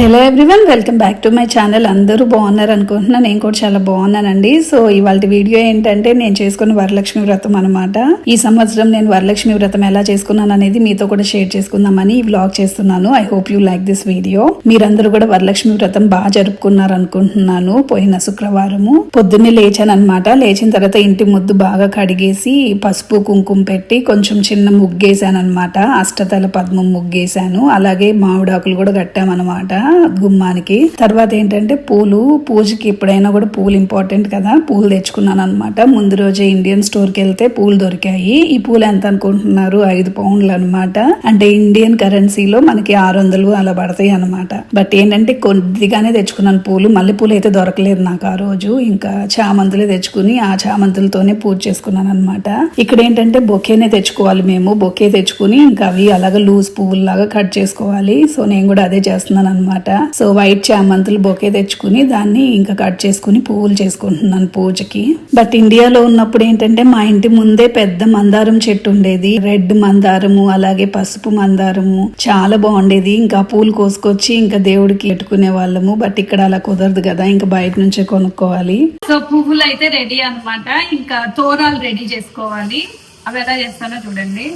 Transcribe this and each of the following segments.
Hello everyone welcome back to my channel. అందరూ బాగున్నారు అనుకుంటున్నా నేను కూడా చాలా బాగున్నానండి. సో ఇవాళ వీడియో ఏంటంటే నేను చేసుకున్న వరలక్ష్మి వ్రతం అనమాట ఈ సంవత్సరం నేను వరలక్ష్మి వ్రతం ఎలా చేసుకున్నాను అనేది మీతో కూడా షేర్ చేసుకుందామని ఈ వ్లాగ్ చేస్తున్నాను. I hope you like this video మీరందరూ కూడా వరలక్ష్మి వ్రతం బాగా జరుపుకున్నారు అనుకుంటున్నాను. పోయిన శుక్రవారము పొద్దున్నే లేచాను అనమాట లేచిన తర్వాత ఇంటి ముద్దు బాగా కడిగేసి పసుపు కుంకుమ పెట్టి కొంచెం చిన్న ముగ్గేసాను అనమాట అష్టతల పద్మం ముగ్గేసాను. అలాగే మామిడాకులు కూడా కట్టామన్నమాట. గుమ్మానికి. తర్వాత ఏంటంటే పూలు పూజకి ఎప్పుడైనా కూడా పూలు ఇంపార్టెంట్ కదా. పూలు తెచ్చుకున్నాను అనమాట ముందు రోజే ఇండియన్ స్టోర్కి వెళ్తే పూలు దొరికాయి. ఈ పూలు ఎంత అనుకుంటున్నారు? ఐదు పౌండ్లు అనమాట అంటే ఇండియన్ కరెన్సీలో మనకి ఆరు వందలు అలా పడతాయి అనమాట బట్ ఏంటంటే కొద్దిగానే తెచ్చుకున్నాను పూలు. మల్లె పూలు అయితే దొరకలేదు నాకు ఆ రోజు. ఇంకా చామంతులు తెచ్చుకుని ఆ చామంతులతోనే పూజ చేసుకున్నాను అనమాట ఇక్కడ ఏంటంటే బొకేనే తెచ్చుకోవాలి మేము. బొకే తెచ్చుకుని ఇంకా అవి అలాగా లూజ్ పువ్వులు లాగా కట్ చేసుకోవాలి. సో నేను కూడా అదే చేస్తున్నాను అనమాట సో వైట్ చామంతులు బొకే తెచ్చుకుని దాన్ని ఇంకా కట్ చేసుకుని పువ్వులు చేసుకుంటున్నాను పూజకి. బట్ ఇండియాలో ఉన్నప్పుడు ఏంటంటే మా ఇంటి ముందే పెద్ద మందారం చెట్టు ఉండేది. రెడ్ మందారము అలాగే పసుపు మందారము చాలా బాగుండేది. ఇంకా పూలు కోసుకొచ్చి ఇంకా దేవుడికి పెట్టుకునే వాళ్ళము. బట్ ఇక్కడ అలా కుదరదు కదా ఇంకా బయట నుంచే కొనుక్కోవాలి. సో పువ్వులు అయితే రెడీ అన్నమాట. ఇంకా తోరాలు రెడీ చేసుకోవాలి. అవి ఎలా చేస్తానో చూడండి.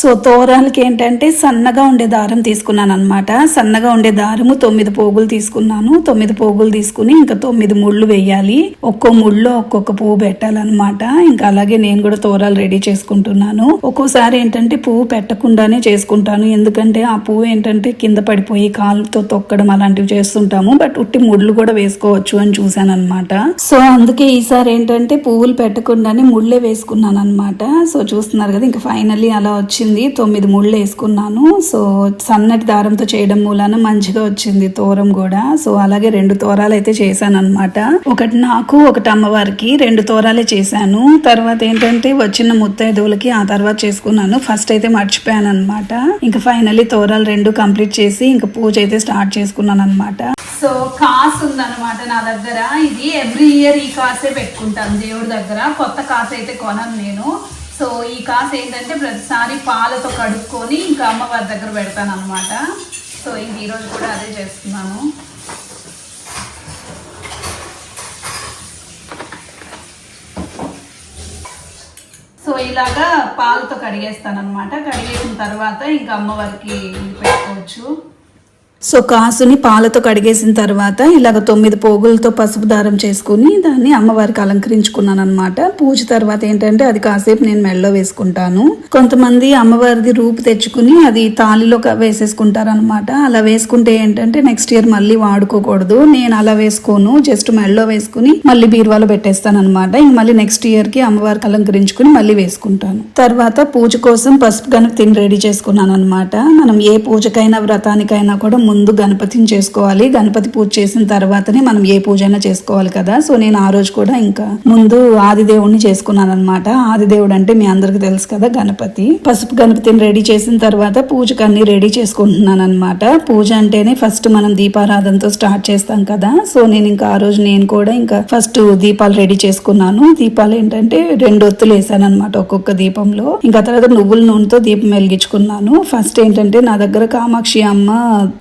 సో తోరాలకి ఏంటంటే సన్నగా ఉండే దారం తీసుకున్నాను అనమాట సన్నగా ఉండే దారము తొమ్మిది పోగులు తీసుకున్నాను. తొమ్మిది పోగులు తీసుకుని ఇంకా తొమ్మిది ముళ్ళు వేయాలి. ఒక్కో ముళ్ళు ఒక్కొక్క పువ్వు పెట్టాలన్నమాట. ఇంకా అలాగే నేను కూడా తోరాలు రెడీ చేసుకుంటున్నాను. ఒక్కోసారి ఏంటంటే పువ్వు పెట్టకుండానే చేసుకుంటాను. ఎందుకంటే ఆ పువ్వు ఏంటంటే కింద పడిపోయి కాలుతో తొక్కడం అలాంటివి చేస్తుంటాము. బట్ ఉట్టి ముళ్ళు కూడా వేసుకోవచ్చు అని చూశాను అనమాట సో అందుకే ఈసారి ఏంటంటే పువ్వులు పెట్టకుండానే ముళ్ళే వేసుకున్నాను అనమాట సో చూస్తున్నారు కదా ఇంకా ఫైనల్లీ అలా వచ్చి వచ్చింది. తొమ్మిది ముళ్ళు వేసుకున్నాను. సో సన్నటి దారంతో చేయడం మూలాన మంచిగా వచ్చింది తోరం కూడా. సో అలాగే రెండు తోరాలు అయితే చేశాను అనమాట ఒకటి నాకు ఒకటి అమ్మవారికి. రెండు తోరాలే చేశాను. తర్వాత ఏంటంటే వచ్చిన ముత్తైదువులకి ఆ తర్వాత చేసుకున్నాను. ఫస్ట్ అయితే మర్చిపోయాను అనమాట ఇంకా ఫైనల్లీ తోరాలు రెండు కంప్లీట్ చేసి ఇంకా పూజ అయితే స్టార్ట్ చేసుకున్నాను అనమాట సో కాస్ ఉందన్నమాట నా దగ్గర. ఇది ఎవ్రీ ఇయర్ ఈ కాసే పెట్టుకుంటాను దేవుడి దగ్గర. కొత్త కాస్ అయితే కొనను నేను. సో ఈ కాస్ ఏంటంటే ప్రతిసారి పాలతో కడుక్కొని ఇంకా అమ్మవారి దగ్గర పెడతాను అనమాట సో ఇంక ఈరోజు కూడా అదే చేస్తున్నాను. సో ఇలాగా పాలతో కడిగేస్తాను అనమాట కడిగేసిన తర్వాత ఇంకా అమ్మవారికి పెట్టుకోవచ్చు. సో కాసుని పాలతో కడిగేసిన తర్వాత ఇలాగ తొమ్మిది పోగులతో పసుపు దారం చేసుకుని దాన్ని అమ్మవారికి అలంకరించుకున్నాను అనమాట పూజ తర్వాత ఏంటంటే అది కాసేపు నేను మెడలో వేసుకుంటాను. కొంతమంది అమ్మవారిది రూపు తెచ్చుకుని అది తాలిలో వేసేసుకుంటారు అనమాట అలా వేసుకుంటే ఏంటంటే నెక్స్ట్ ఇయర్ మళ్ళీ వాడుకోకూడదు. నేను అలా వేసుకోను. జస్ట్ మెడలో వేసుకుని మళ్ళీ బీరువాలో పెట్టేస్తాను అనమాట ఇంక మళ్ళీ నెక్స్ట్ ఇయర్కి అమ్మవారికి అలంకరించుకుని మళ్ళీ వేసుకుంటాను. తర్వాత పూజ కోసం పసుపు కనుక తిని రెడీ చేసుకున్నాను అనమాట మనం ఏ పూజకైనా వ్రతానికైనా కూడా ముందు గణపతిని చేసుకోవాలి. గణపతి పూజ చేసిన తర్వాతనే మనం ఏ పూజ అయినా చేసుకోవాలి కదా. సో నేను ఆ రోజు కూడా ఇంకా ముందు ఆదిదేవుడిని చేసుకున్నాను అనమాట ఆదిదేవుడు అంటే మీ అందరికి తెలుసు కదా గణపతి. పసుపు గణపతిని రెడీ చేసిన తర్వాత పూజకు అన్ని రెడీ చేసుకుంటున్నాను అనమాట పూజ అంటేనే ఫస్ట్ మనం దీపారాధనతో స్టార్ట్ చేస్తాం కదా. సో నేను ఇంకా ఆ రోజు నేను కూడా ఇంకా ఫస్ట్ దీపాలు రెడీ చేసుకున్నాను. దీపాలు ఏంటంటే రెండు ఒత్తులు వేసాను అనమాట ఒక్కొక్క దీపంలో. ఇంకా తర్వాత నువ్వుల నూనెతో దీపం వెలిగించుకున్నాను. ఫస్ట్ ఏంటంటే నా దగ్గర కామాక్షి అమ్మ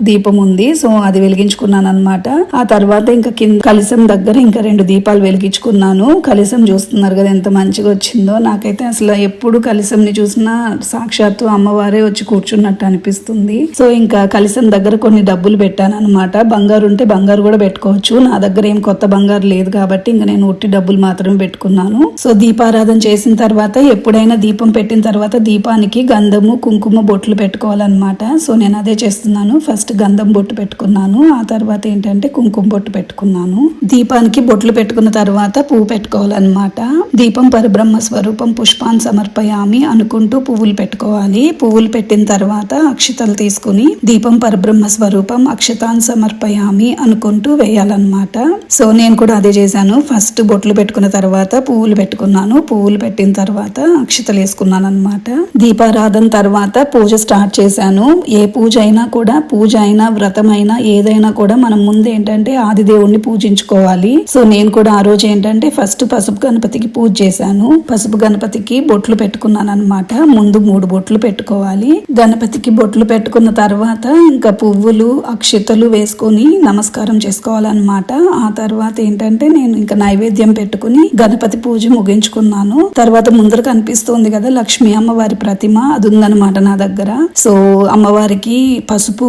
దీపం దీపం ఉంది సో అది వెలిగించుకున్నాను అనమాట ఆ తర్వాత ఇంకా కింద కలిసం దగ్గర ఇంకా రెండు దీపాలు వెలిగించుకున్నాను. కలిసం చూస్తున్నారు కదా ఎంత మంచిగా వచ్చిందో. నాకైతే అసలు ఎప్పుడు కలిసంని చూసినా సాక్షాత్తు అమ్మవారే వచ్చి కూర్చున్నట్టు అనిపిస్తుంది. సో ఇంకా కలిసం దగ్గర కొన్ని డబ్బులు పెట్టాను అనమాట బంగారు ఉంటే బంగారు కూడా పెట్టుకోవచ్చు. నా దగ్గర ఏం కొత్త బంగారు లేదు కాబట్టి ఇంకా నేను ఉట్టి డబ్బులు మాత్రమే పెట్టుకున్నాను. సో దీపారాధన చేసిన తర్వాత ఎప్పుడైనా దీపం పెట్టిన తర్వాత దీపానికి గంధము కుంకుమ బొట్లు పెట్టుకోవాలన్నమాట. సో నేను అదే చేస్తున్నాను. ఫస్ట్ గంధం బొట్టు పెట్టుకున్నాను. ఆ తర్వాత ఏంటంటే కుంకుమ బొట్టు పెట్టుకున్నాను. దీపానికి బొట్లు పెట్టుకున్న తర్వాత పువ్వు పెట్టుకోవాలన్నమాట. దీపం పరబ్రహ్మ స్వరూపం పుష్పాన్ సమర్పయామి అనుకుంటూ పువ్వులు పెట్టుకోవాలి. పువ్వులు పెట్టిన తర్వాత అక్షతలు తీసుకుని దీపం పరబ్రహ్మ స్వరూపం అక్షతాన్ సమర్పయామి అనుకుంటూ వేయాలన్నమాట. సో నేను కూడా అదే చేశాను. ఫస్ట్ బొట్లు పెట్టుకున్న తర్వాత పువ్వులు పెట్టుకున్నాను. పువ్వులు పెట్టిన తర్వాత అక్షతలు వేసుకున్నాను అనమాట దీపారాధన తర్వాత పూజ స్టార్ట్ చేశాను. ఏ పూజ అయినా కూడా పూజ అయినా వ్రతమైనా ఏదైనా కూడా మనం ముందు ఏంటంటే ఆది దేవుణ్ణి పూజించుకోవాలి. సో నేను కూడా ఆ రోజు ఏంటంటే ఫస్ట్ పసుపు గణపతికి పూజ చేశాను. పసుపు గణపతికి బొట్లు పెట్టుకున్నాను అనమాట ముందు మూడు బొట్లు పెట్టుకోవాలి. గణపతికి బొట్లు పెట్టుకున్న తర్వాత ఇంకా పువ్వులు అక్షితలు వేసుకొని నమస్కారం చేసుకోవాలన్నమాట. ఆ తర్వాత ఏంటంటే నేను ఇంకా నైవేద్యం పెట్టుకుని గణపతి పూజ ముగించుకున్నాను. తర్వాత ముందర కనిపిస్తోంది కదా లక్ష్మీ అమ్మవారి ప్రతిమ అది ఉందన్నమాట నా దగ్గర. సో అమ్మవారికి పసుపు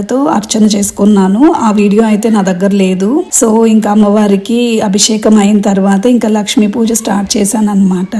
కుంకాలతో అర్చన చేసుకున్నాను. ఆ వీడియో అయితే నా దగ్గర లేదు. సో ఇంకా అమ్మవారికి అభిషేకం అయిన తర్వాత ఇంకా లక్ష్మీ పూజ స్టార్ట్ చేశాను అనమాట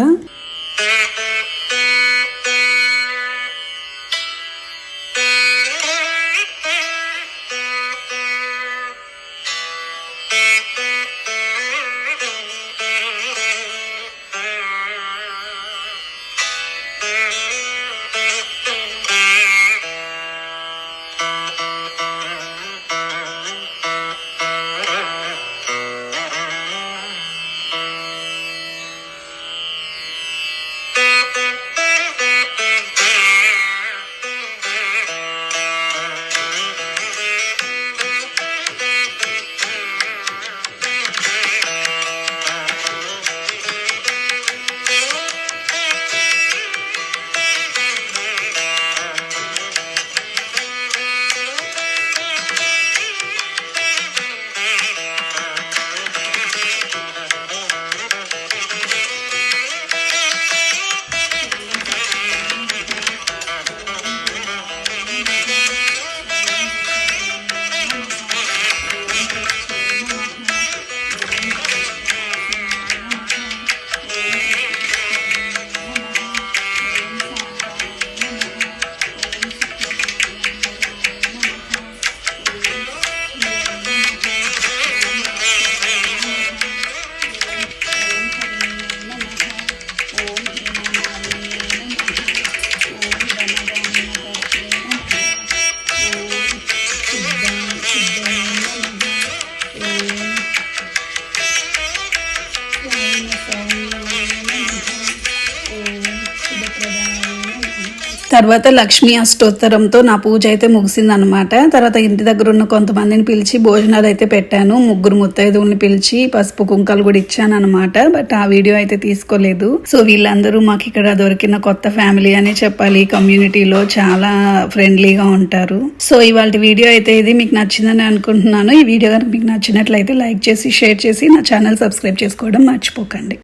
తర్వాత లక్ష్మీ అష్టోత్తరంతో నా పూజ అయితే ముగిసింది అనమాట తర్వాత ఇంటి దగ్గర ఉన్న కొంతమందిని పిలిచి భోజనాలు అయితే పెట్టాను. ముగ్గురు ముత్తైదువుని పిలిచి పసుపు కుంకాలు కూడా ఇచ్చాను అనమాట బట్ ఆ వీడియో అయితే తీసుకోలేదు. సో వీళ్ళందరూ మాకు ఇక్కడ దొరికిన కొత్త ఫ్యామిలీ అనే చెప్పాలి. కమ్యూనిటీలో చాలా ఫ్రెండ్లీగా ఉంటారు. సో ఇవాళ వీడియో అయితే ఇది. మీకు నచ్చిందని అనుకుంటున్నాను. ఈ వీడియో కనుక మీకు నచ్చినట్లయితే లైక్ చేసి షేర్ చేసి నా ఛానల్ సబ్స్క్రైబ్ చేసుకోవడం మర్చిపోకండి.